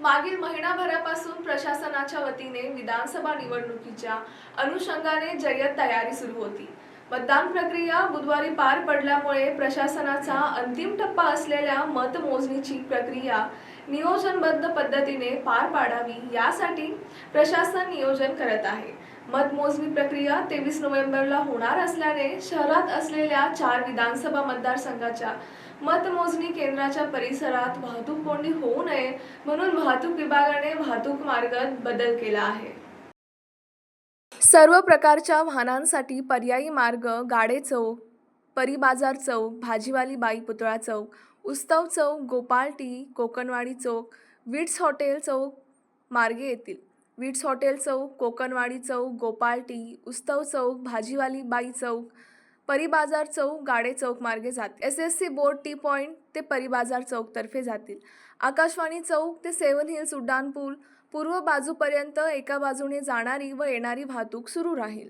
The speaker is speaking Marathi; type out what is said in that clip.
मागील महिनाभरापासून प्रशासनाच्या वतीने विधानसभा निवडणुकीच्या अनुषंगाने जय्यत तयारी सुरू होती. मतदान प्रक्रिया बुधवारी पार पडल्यामुळे प्रशासनाचा अंतिम टप्पा असलेल्या मतमोजणीची प्रक्रिया नियोजनबद्ध पद्धतीने पार पाडावी यासाठी प्रशासन नियोजन करत आहे. मतमोजणी प्रक्रिया तेवीस नोव्हेंबरला होणार असल्याने शहरात असलेल्या चार विधानसभा मतदारसंघाच्या मतमोजणी केंद्राच्या परिसरात वाहतूक कोंडी म्हणून वाहतूक विभागाने वाहतूक मार्गात बदल केला आहे. सर्व प्रकारच्या वाहनांसाठी पर्यायी मार्ग गाडे चौक परिबाजार चौक भाजीवाली बाई पुतळा चौक उस्तव चौक गोपाळ टी कोकणवाडी चौक विट्स हॉटेल चौक मार्गे येतील. विट्स हॉटेल चौक कोकणवाडी चौक गोपाळ टी उस्तव चौक भाजीवाली बाई चौक परिबाजार चौक गाडे चौक मार्गे जातील. S S C board T point ते परीबाजार चौकतर्फे जातील. आकाशवाणी चौक ते सेवन हिल्स उड्डाणपूल पूर्व बाजूपर्यंत एका बाजूने जाणारी व येणारी वाहतूक सुरू राहील.